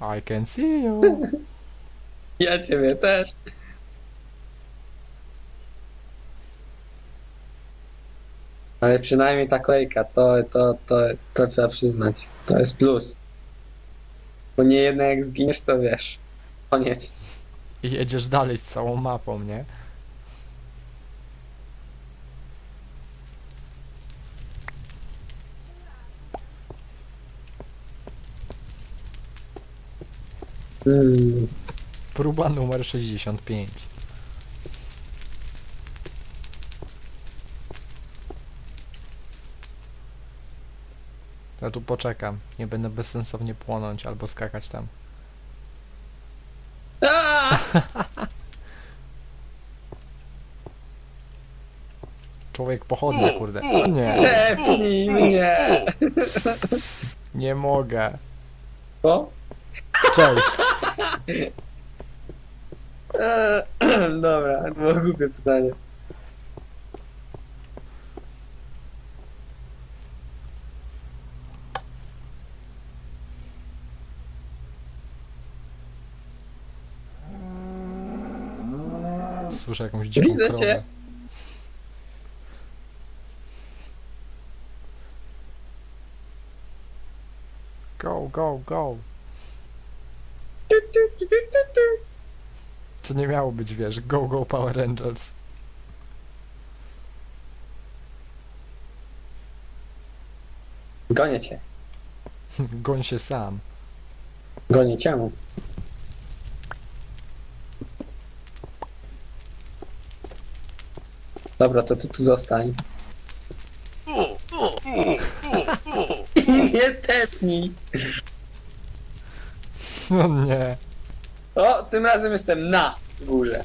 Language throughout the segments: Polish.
I can see you. Ja ciebie też. Ale przynajmniej ta kolejka, to, to, to, jest- to trzeba przyznać. To jest plus. Bo nie jednak jak zginiesz, to wiesz. Koniec. I jedziesz dalej z całą mapą, nie? Próba numer 65. Ja tu poczekam. Nie będę bezsensownie płonąć albo skakać tam. Człowiek pochodnia, kurde. Nie, Tepnij mnie! nie mogę. O? Cześć. Eee, Dobra, to było głupie pytanie. Słyszę jakąś dziką Widzę krowę. cię. Go, go, go. To nie miało być, wiesz, go, go Power Rangers. Gonię cię. Goń się sam. Gonię cię. Dobra, to ty tu zostań. Nie tepnij. No nie. O, tym razem jestem na górze.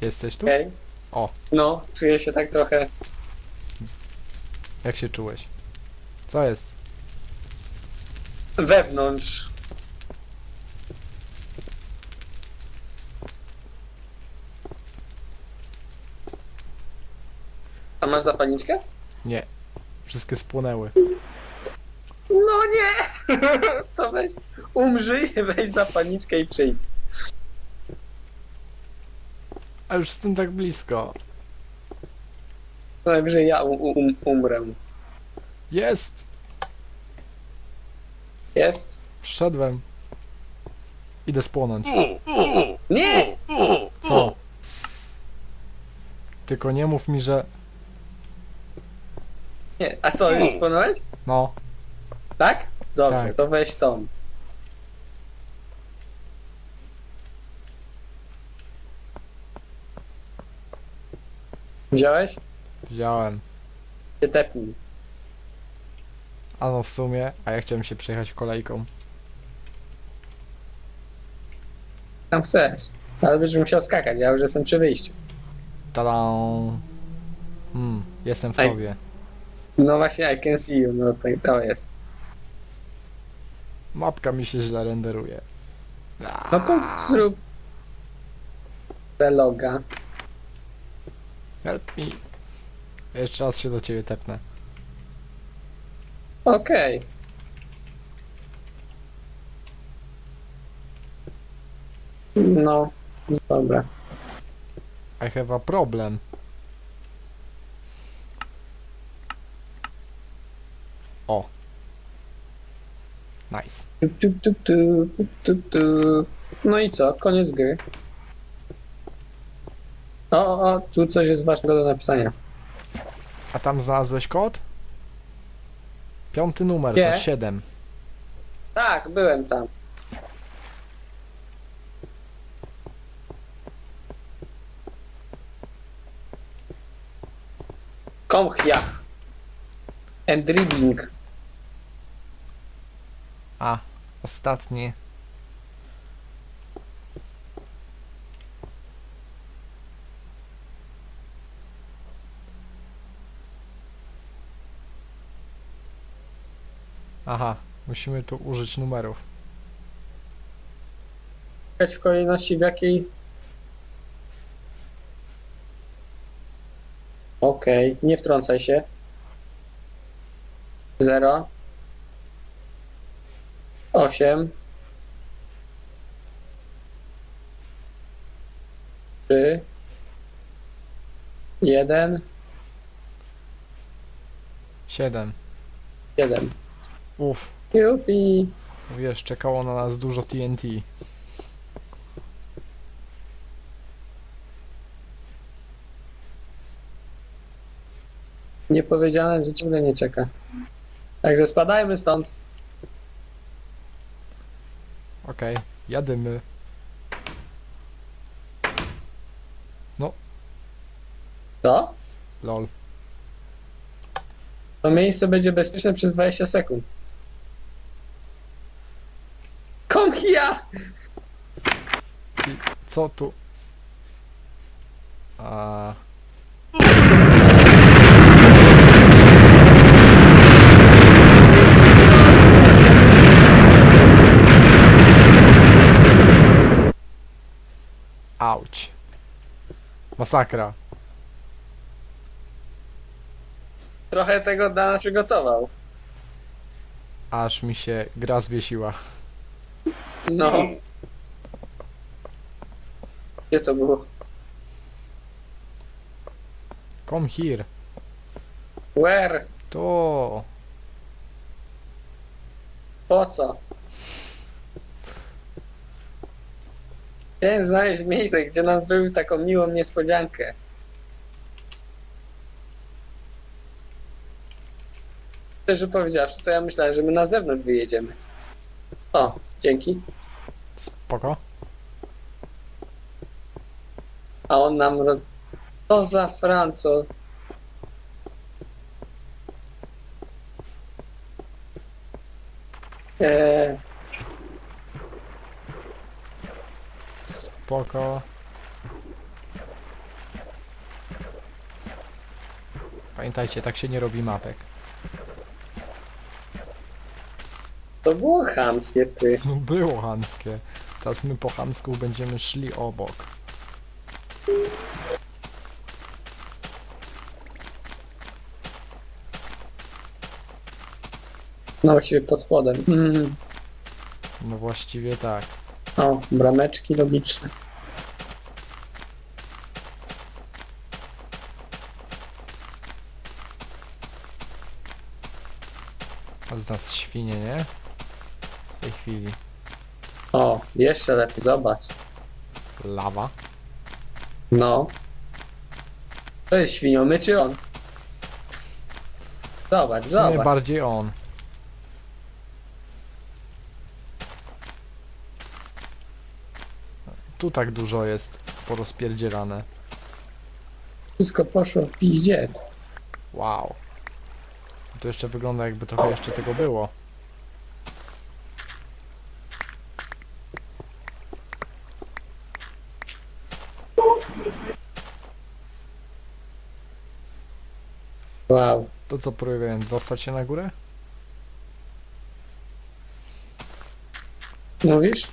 Jesteś tu? Okej? O. No, czuję się tak trochę. Jak się czułeś? Co jest? wewnątrz. A masz zapalniczkę? Nie. Wszystkie spłonęły. No nie! To weź, umrzyj, weź zapalniczkę i przyjdź. A już jestem tak blisko. Najwyżej ja um, um, umrę. Jest! Jest? Wszedłem. Idę spłonąć. Nie! Co? Tylko nie mów mi, że... Nie, a co, już spłonąłeś? No, Tak? Dobrze, Tak. to weź tą. Wziąłeś? wziąłem. Się tepnij. A no w sumie, a ja chciałem się przejechać kolejką. Tam chcesz. Ale będziesz musiał skakać, ja już jestem przy wyjściu. Tada! Hmm, jestem w Ej. tobie. No właśnie, I can see you, no tak to jest. Mapka mi się źle renderuje. No to zrób reloga. Help me. Jeszcze raz się do ciebie tepnę. Okej. No, dobra. I have a problem. O. Nice. Tu, tu, tu, tu, tu, tu. No i co? Koniec gry. O, o, tu coś jest ważnego do napisania. A tam znalazłeś kod? Piąty numer, Nie. to 7. Tak, byłem tam. Komchiach. And. A, ostatni. Aha, musimy tu użyć numerów. W kolejności w jakiej... Okej, nie wtrącaj się. zero, osiem, trzy, jeden, 7. jeden. Uff, Jupi. wiesz, czekało na nas dużo TNT. Nie powiedziane, że ciągle nie czeka. Także spadajmy stąd. Okej, jadymy. Co? Lol. To miejsce będzie bezpieczne przez 20 sekund. Kom here! Co tu? A... Masakra. Trochę tego dla nas przygotował. Aż mi się gra zwiesiła. No. Gdzie to było? Come here. Where? To. Po co? Chciałem znaleźć miejsce, gdzie nam zrobił taką miłą niespodziankę. Szczerze powiedziawszy, to ja myślałem, że my na zewnątrz wyjedziemy. O, dzięki. Spoko. A on nam... Ro... Co za Franco? Eee, Spoko. Pamiętajcie, tak się nie robi mapek. to było chamskie, ty. No było chamskie. Teraz my po chamsku będziemy szli obok. No właściwie pod spodem. Mm. No właściwie tak. O, brameczki logiczne. A z nas świnie, nie? W tej chwili. O, jeszcze lepiej, zobacz. Lawa. No. To jest świniomy czy on? Zobacz, zobacz. bardziej on. Tu tak dużo jest porozpierdzielane. Wszystko poszło w piździe. Wow. To jeszcze wygląda jakby trochę jeszcze tego było. Wow. To co próbuję dostać się na górę? Mówisz?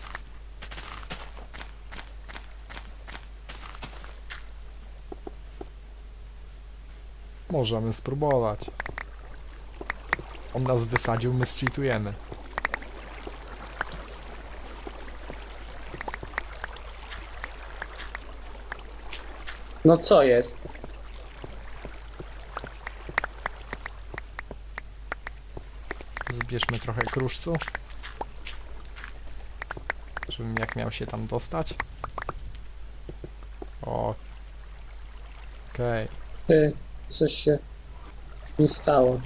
Możemy spróbować. On nas wysadził, my zcheatujemy. No co jest? Zbierzmy trochę kruszcu. Żebym jak miał się tam dostać. O. Okej. Ty, coś się mi stało.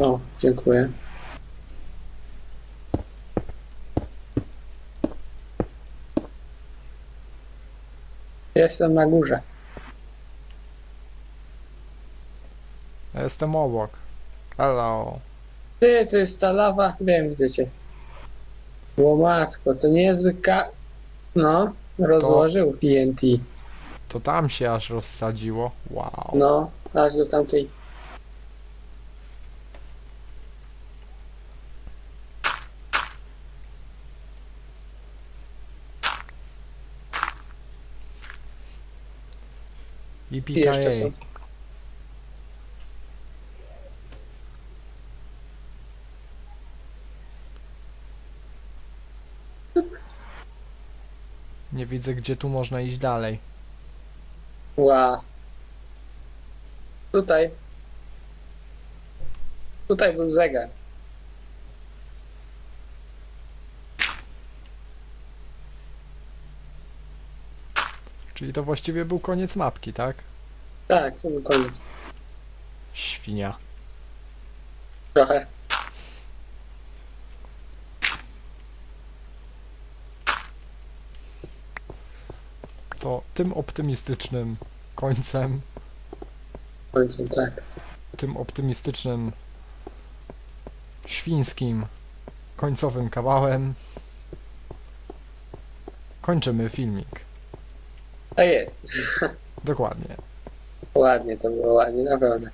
O, dziękuję. Jestem na górze. Ja Jestem obok. Hello. Ty, to jest ta lawa? Wiem, widzę cię. Łomatko, to niezły ka... No, rozłożył TNT. To tam się aż rozsadziło. Wow. No, aż do tamtej... I I jeszcze są. Widzę, gdzie tu można iść dalej. Ła. Tutaj. Tutaj był zegar. Czyli to właściwie był koniec mapki, tak? Tak, to był koniec. Świnia. Trochę. To tym optymistycznym końcem, Końcem, tak. tym optymistycznym świńskim końcowym kawałem kończymy filmik. To jest. Dokładnie. Ładnie to było, ładnie, naprawdę.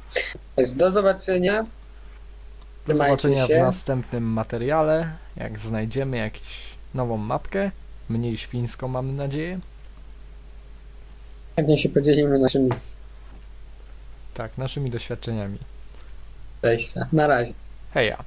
Do zobaczenia. Do zobaczenia w następnym materiale, jak znajdziemy jakąś nową mapkę, mniej świńską mamy nadzieję. Chętnie się podzielimy naszymi Tak, naszymi doświadczeniami. wejścia. Na razie. Heja!